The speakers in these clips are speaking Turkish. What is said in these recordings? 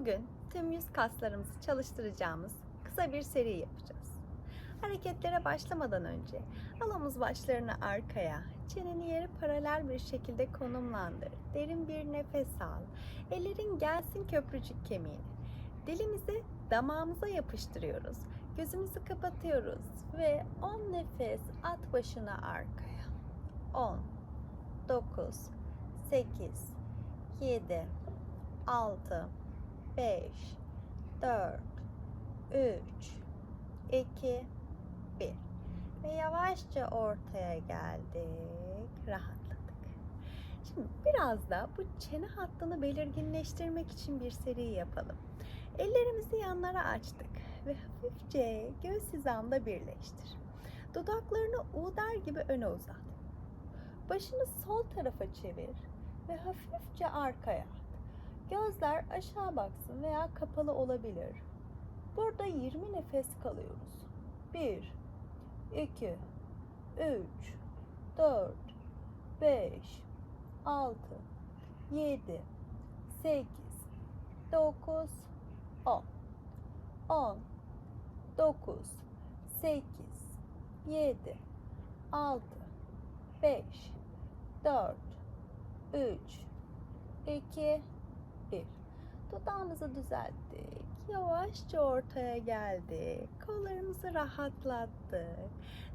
Bugün tüm yüz kaslarımızı çalıştıracağımız kısa bir seri yapacağız. Hareketlere başlamadan önce al omuz başlarını arkaya, çeneni yere paralel bir şekilde konumlandır. Derin bir nefes al. Ellerin gelsin köprücük kemiğine. Dilimizi damağımıza yapıştırıyoruz. Gözümüzü kapatıyoruz ve 10 nefes at başına arkaya. 10 9 8 7 6 5 4 3 2 1 ve yavaşça ortaya geldik. Rahatladık. Şimdi biraz da bu çene hattını belirginleştirmek için bir seri yapalım. Ellerimizi yanlara açtık ve hafifçe göğüs hizamda birleştir. Dudaklarını U der gibi öne uzat. Başını sol tarafa çevir ve hafifçe arkaya. Gözler aşağı baksın veya kapalı olabilir. Burada 20 nefes kalıyoruz. 1 2 3 4 5 6 7 8 9 10 10 9 8 7 6 5 4 3 2 1 Dudağımızı düzelttik. Yavaşça ortaya geldik. Kollarımızı rahatlattık.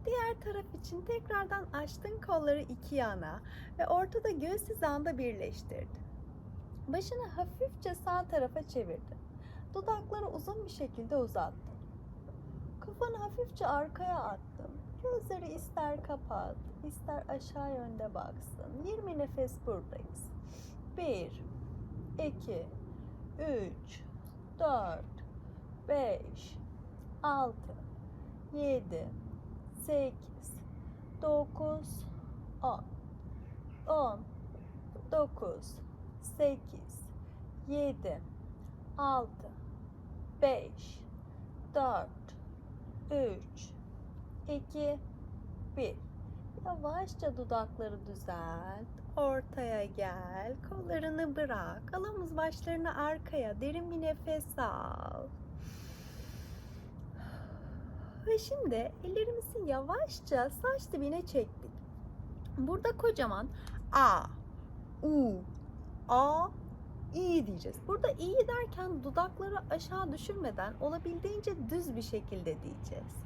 Diğer taraf için tekrardan açtın kolları iki yana ve ortada göğüs hizanda birleştirdin. Başını hafifçe sağ tarafa çevirdin. Dudakları uzun bir şekilde uzattın. Kafanı hafifçe arkaya attın. Gözleri ister kapat, ister aşağı yönde baksın. 20 nefes buradayız. 1 2 3 4 5 6 7 8 9 10 10 9 8 7 6 5 4 3 2 1 Yavaşça dudakları düzelt. Ortaya gel. Kollarını bırak. Al omuz başlarını arkaya. Derin bir nefes al. Ve şimdi ellerimizi yavaşça saç dibine çektik. Burada kocaman A, U, A, İ diyeceğiz. Burada İ derken dudakları aşağı düşürmeden olabildiğince düz bir şekilde diyeceğiz.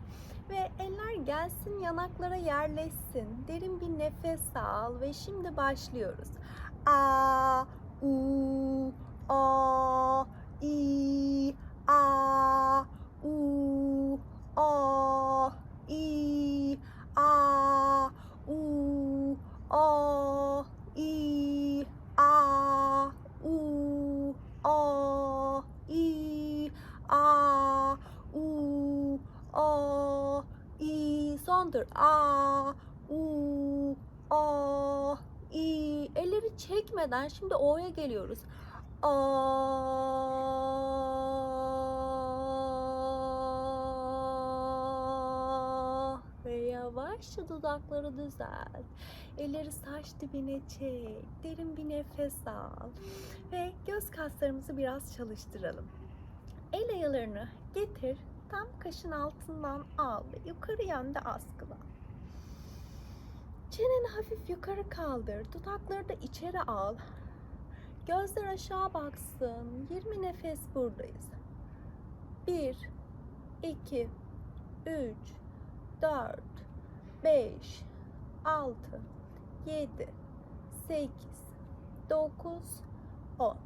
Ve eller gelsin yanaklara yerleşsin. Derin bir nefes al ve şimdi başlıyoruz. A, U, A, İ, A, U, A, İ, A, U, A, İ, A, U, A, İ, A, U, A, İ. Sondur. A, U, A, İ. Elleri çekmeden şimdi O'ya geliyoruz. A ve yavaşça dudakları düzelt. Elleri saç dibine çek. Derin bir nefes al. Ve göz kaslarımızı biraz çalıştıralım. El ayalarını getir. Tam kaşın altından al ve yukarı yönde askıla. Çeneni hafif yukarı kaldır. Dudakları da içeri al. Gözler aşağı baksın. 20 nefes buradayız. 1 2 3 4 5 6 7 8 9 10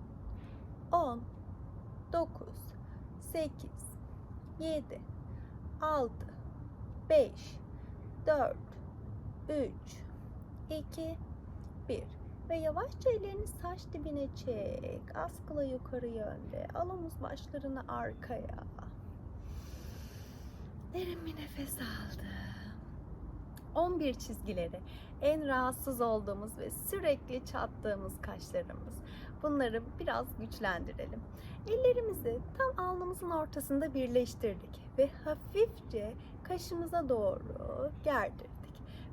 10 9 8 7 6 5 4 3 2 1 ve yavaşça ellerini saç dibine çek. Askıla yukarı yönde. Al omuz başlarını arkaya. Derin bir nefes aldım. 11 çizgileri en rahatsız olduğumuz ve sürekli çattığımız kaşlarımız. Bunları biraz güçlendirelim. Ellerimizi tam alnımızın ortasında birleştirdik ve hafifçe kaşımıza doğru gerdirdik.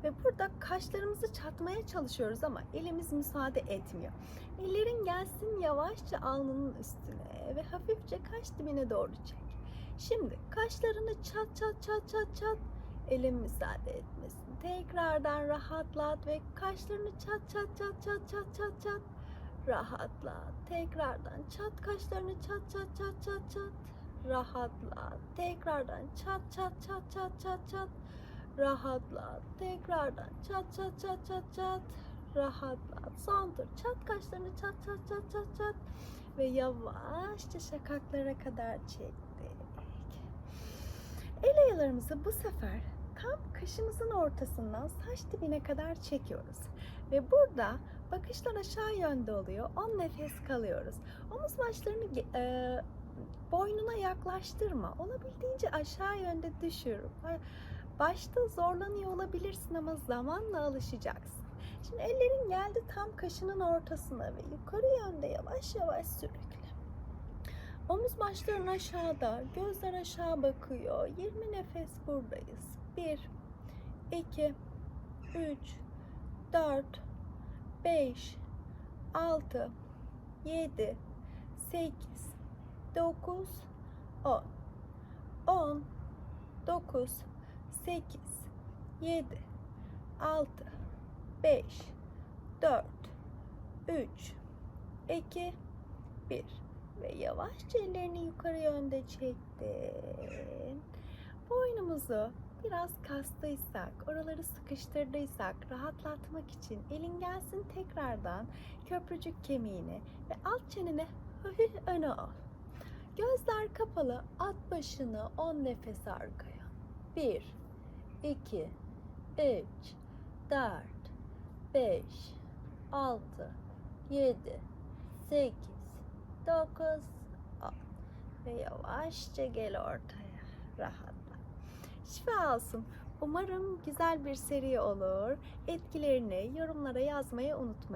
Ve burada kaşlarımızı çatmaya çalışıyoruz ama elimiz müsaade etmiyor. Ellerin gelsin yavaşça alnının üstüne ve hafifçe kaş dibine doğru çek. Şimdi kaşlarını çat çat çat çat çat. Elin müsaade etmesin. Tekrardan rahatlat ve kaşlarını çat çat çat çat çat çat çat. Rahatlat. Tekrardan çat kaşlarını çat çat çat çat çat. Rahatlat. Tekrardan çat çat çat çat çat çat. Rahatlat. Tekrardan çat çat çat çat çat. Rahatlat. Son tur. Çat kaşlarını çat çat çat çat çat. Ve yavaşça şakaklara kadar çektik. El ayalarımızı bu sefer tam kaşımızın ortasından saç dibine kadar çekiyoruz. Ve burada bakışlar aşağı yönde oluyor. 10 nefes kalıyoruz. Omuz başlarını e, boynuna yaklaştırma. Olabildiğince aşağı yönde düşür. Ba- Başta zorlanıyor olabilirsin ama zamanla alışacaksın. Şimdi ellerin geldi tam kaşının ortasına ve yukarı yönde yavaş yavaş sürükle. Omuz başların aşağıda, gözler aşağı bakıyor. 20 nefes buradayız. 1, 2, 3, 4, 5, 6, 7, 8, 9, 10. 10, 9, 8, 7, 6, 5, 4, 3, 2, 1 ve yavaşça ellerini yukarı yönde çektin. Boynumuzu biraz kastıysak, oraları sıkıştırdıysak rahatlatmak için elin gelsin tekrardan köprücük kemiğini ve alt çeneni hafif öne al. Gözler kapalı, at başını 10 nefes arkaya. 1, 2, 3, 4, 5, 6, 7, 8, 9, 10 ve yavaşça gel ortaya. Rahatla. Şifa olsun. Umarım güzel bir seri olur. Etkilerini yorumlara yazmayı unutmayın.